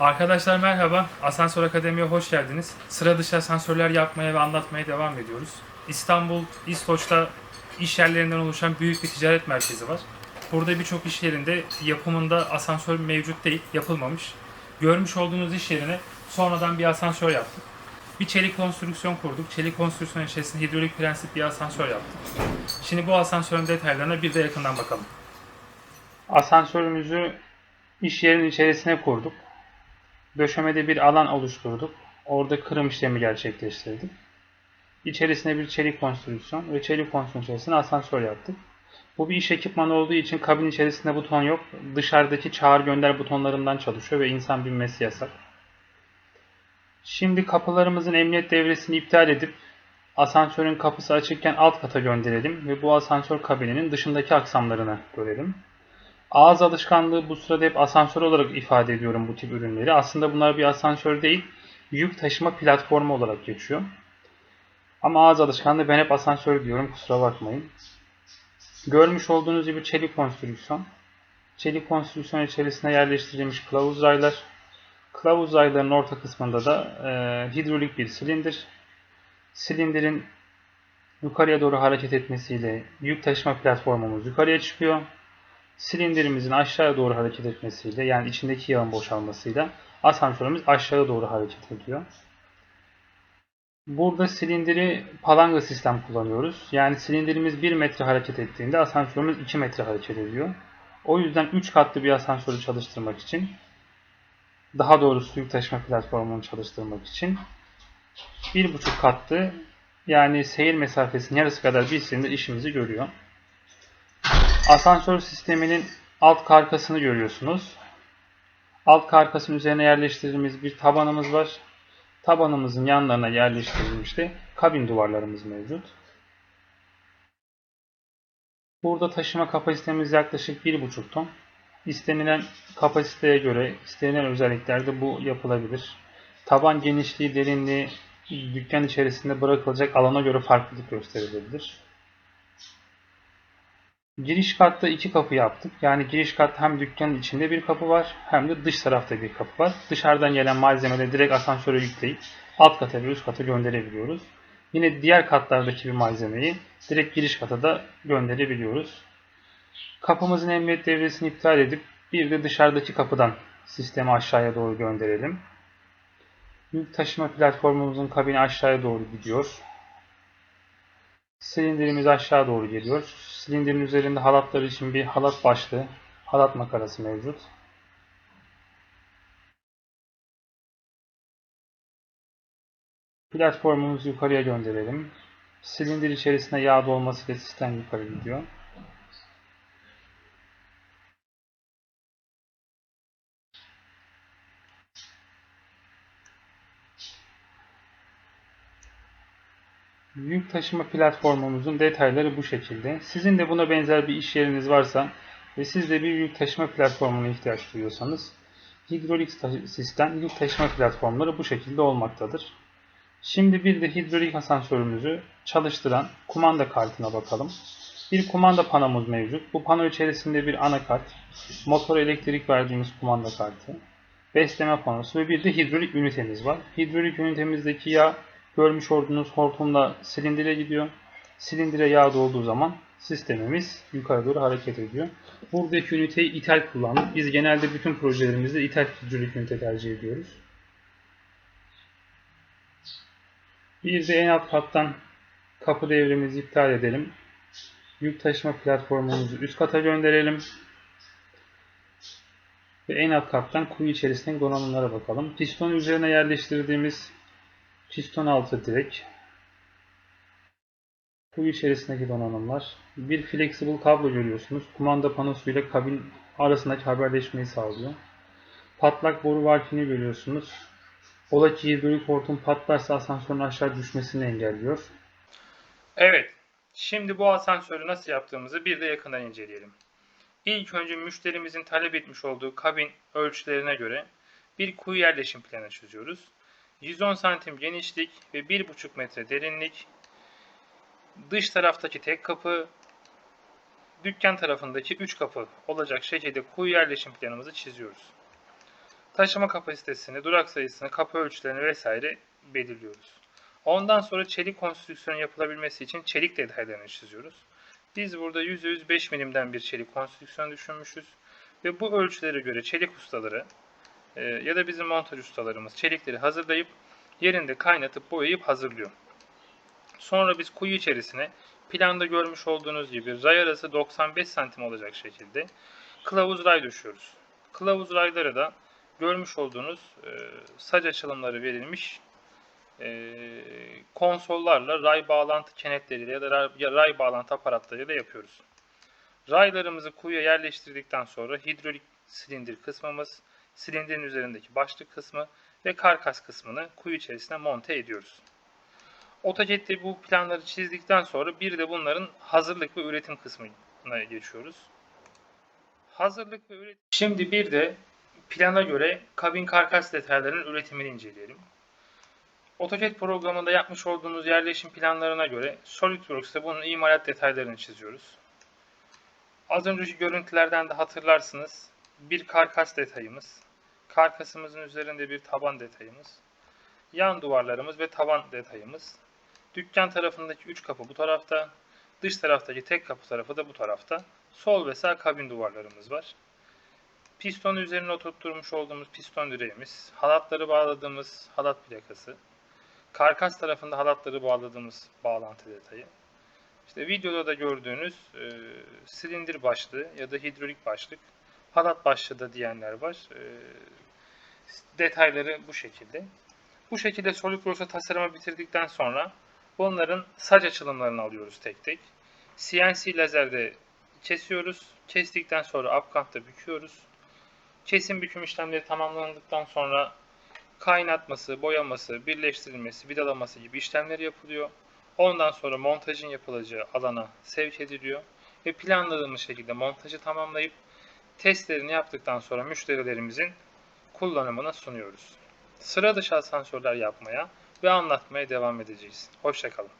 Arkadaşlar merhaba. Asansör Akademi'ye hoş geldiniz. Sıra dışı asansörler yapmaya ve anlatmaya devam ediyoruz. İstanbul, İstoç'ta iş yerlerinden oluşan büyük bir ticaret merkezi var. Burada birçok iş yerinde yapımında asansör mevcut değil, yapılmamış. Görmüş olduğunuz iş yerine sonradan bir asansör yaptık. Bir çelik konstrüksiyon kurduk. Çelik konstrüksiyon içerisinde hidrolik prensip bir asansör yaptık. Şimdi bu asansörün detaylarına bir de yakından bakalım. Asansörümüzü iş yerinin içerisine kurduk. Döşemede bir alan oluşturduk. Orada kırım işlemi gerçekleştirdik. İçerisine bir çelik konstrüksiyon ve çelik konstrüksiyon içerisine asansör yaptık. Bu bir iş ekipmanı olduğu için kabin içerisinde buton yok. Dışarıdaki çağır gönder butonlarından çalışıyor ve insan binmesi yasak. Şimdi kapılarımızın emniyet devresini iptal edip asansörün kapısı açıkken alt kata gönderelim ve bu asansör kabininin dışındaki aksamlarını görelim. Ağız alışkanlığı bu sırada hep asansör olarak ifade ediyorum bu tip ürünleri. Aslında bunlar bir asansör değil, yük taşıma platformu olarak geçiyor. Ama ağız alışkanlığı ben hep asansör diyorum kusura bakmayın. Görmüş olduğunuz gibi çelik konstrüksiyon. Çelik konstrüksiyon içerisine yerleştirilmiş kılavuz raylar. Kılavuz rayların orta kısmında da e, hidrolik bir silindir. Silindirin yukarıya doğru hareket etmesiyle yük taşıma platformumuz yukarıya çıkıyor silindirimizin aşağıya doğru hareket etmesiyle yani içindeki yağın boşalmasıyla asansörümüz aşağıya doğru hareket ediyor. Burada silindiri palanga sistem kullanıyoruz. Yani silindirimiz 1 metre hareket ettiğinde asansörümüz 2 metre hareket ediyor. O yüzden 3 katlı bir asansörü çalıştırmak için daha doğrusu yük taşıma platformunu çalıştırmak için 1,5 katlı yani seyir mesafesinin yarısı kadar bir silindir işimizi görüyor. Asansör sisteminin alt karkasını görüyorsunuz. Alt karkasının üzerine yerleştirdiğimiz bir tabanımız var. Tabanımızın yanlarına yerleştirilmiş de kabin duvarlarımız mevcut. Burada taşıma kapasitemiz yaklaşık 1,5 ton. İstenilen kapasiteye göre, istenilen özelliklerde bu yapılabilir. Taban genişliği, derinliği dükkan içerisinde bırakılacak alana göre farklılık gösterilebilir. Giriş katta iki kapı yaptık. Yani giriş katta hem dükkanın içinde bir kapı var hem de dış tarafta bir kapı var. Dışarıdan gelen malzemeleri direkt asansöre yükleyip alt kata ve üst kata gönderebiliyoruz. Yine diğer katlardaki bir malzemeyi direkt giriş kata da gönderebiliyoruz. Kapımızın emniyet devresini iptal edip bir de dışarıdaki kapıdan sistemi aşağıya doğru gönderelim. Yük taşıma platformumuzun kabini aşağıya doğru gidiyor. Silindirimiz aşağı doğru geliyor. Silindirin üzerinde halatlar için bir halat başlığı, halat makarası mevcut. Platformumuzu yukarıya gönderelim. Silindir içerisinde yağ dolması ile sistem yukarı gidiyor. Yük taşıma platformumuzun detayları bu şekilde. Sizin de buna benzer bir iş yeriniz varsa ve siz de bir yük taşıma platformuna ihtiyaç duyuyorsanız hidrolik sistem yük taşıma platformları bu şekilde olmaktadır. Şimdi bir de hidrolik asansörümüzü çalıştıran kumanda kartına bakalım. Bir kumanda panomuz mevcut. Bu pano içerisinde bir anakart, motor elektrik verdiğimiz kumanda kartı, besleme panosu ve bir de hidrolik ünitemiz var. Hidrolik ünitemizdeki yağ görmüş olduğunuz hortumla silindire gidiyor. Silindire yağ dolduğu zaman sistemimiz yukarı doğru hareket ediyor. Buradaki üniteyi ithal kullandık. Biz genelde bütün projelerimizde ithal hidrolik ünite tercih ediyoruz. Bir de en alt kattan kapı devremizi iptal edelim. Yük taşıma platformumuzu üst kata gönderelim. Ve en alt kattan kuyu içerisindeki donanımlara bakalım. Piston üzerine yerleştirdiğimiz Piston altı direk. Kuyu içerisindeki donanımlar. Bir flexible kablo görüyorsunuz. Kumanda panosuyla kabin arasındaki haberleşmeyi sağlıyor. Patlak boru varkini görüyorsunuz. Ola ki hidrolik hortum patlarsa asansörün aşağı düşmesini engelliyor. Evet. Şimdi bu asansörü nasıl yaptığımızı bir de yakından inceleyelim. İlk önce müşterimizin talep etmiş olduğu kabin ölçülerine göre bir kuyu yerleşim planı çiziyoruz. 110 santim genişlik ve 1,5 metre derinlik. Dış taraftaki tek kapı, dükkan tarafındaki 3 kapı olacak şekilde kuyu yerleşim planımızı çiziyoruz. taşıma kapasitesini, durak sayısını, kapı ölçülerini vesaire belirliyoruz. Ondan sonra çelik konstrüksiyon yapılabilmesi için çelik detaylarını çiziyoruz. Biz burada %100 5 milimden bir çelik konstrüksiyon düşünmüşüz. Ve bu ölçülere göre çelik ustaları e, ya da bizim montaj ustalarımız çelikleri hazırlayıp yerinde kaynatıp boyayıp hazırlıyor. Sonra biz kuyu içerisine planda görmüş olduğunuz gibi ray arası 95 santim olacak şekilde kılavuz ray düşüyoruz. Kılavuz rayları da görmüş olduğunuz e, sac açılımları verilmiş e, konsollarla ray bağlantı kenetleriyle ya da ray, ya ray bağlantı aparatlarıyla yapıyoruz. Raylarımızı kuyuya yerleştirdikten sonra hidrolik silindir kısmımız, silindirin üzerindeki başlık kısmı ve karkas kısmını kuyu içerisine monte ediyoruz. AutoCAD'de bu planları çizdikten sonra bir de bunların hazırlık ve üretim kısmına geçiyoruz. Hazırlık ve üretim. Şimdi bir de plana göre kabin karkas detaylarının üretimini inceleyelim. AutoCAD programında yapmış olduğunuz yerleşim planlarına göre SolidWorks'ta bunun imalat detaylarını çiziyoruz. Az önceki görüntülerden de hatırlarsınız. Bir karkas detayımız, karkasımızın üzerinde bir taban detayımız, yan duvarlarımız ve tavan detayımız. Dükkan tarafındaki 3 kapı bu tarafta, dış taraftaki tek kapı tarafı da bu tarafta. Sol ve sağ kabin duvarlarımız var. Piston üzerine oturtturmuş olduğumuz piston direğimiz, halatları bağladığımız halat plakası, karkas tarafında halatları bağladığımız bağlantı detayı. İşte videoda da gördüğünüz e, silindir başlığı ya da hidrolik başlık, halat başlığı da diyenler var. E, detayları bu şekilde. Bu şekilde SolidWorks'a tasarımı bitirdikten sonra bunların saç açılımlarını alıyoruz tek tek. CNC lazerde kesiyoruz. Kestikten sonra upcut'ta büküyoruz. Kesim büküm işlemleri tamamlandıktan sonra kaynatması, boyaması, birleştirilmesi, vidalaması gibi işlemler yapılıyor. Ondan sonra montajın yapılacağı alana sevk ediliyor ve planladığımız şekilde montajı tamamlayıp testlerini yaptıktan sonra müşterilerimizin kullanımına sunuyoruz. Sıra dışı asansörler yapmaya ve anlatmaya devam edeceğiz. Hoşçakalın.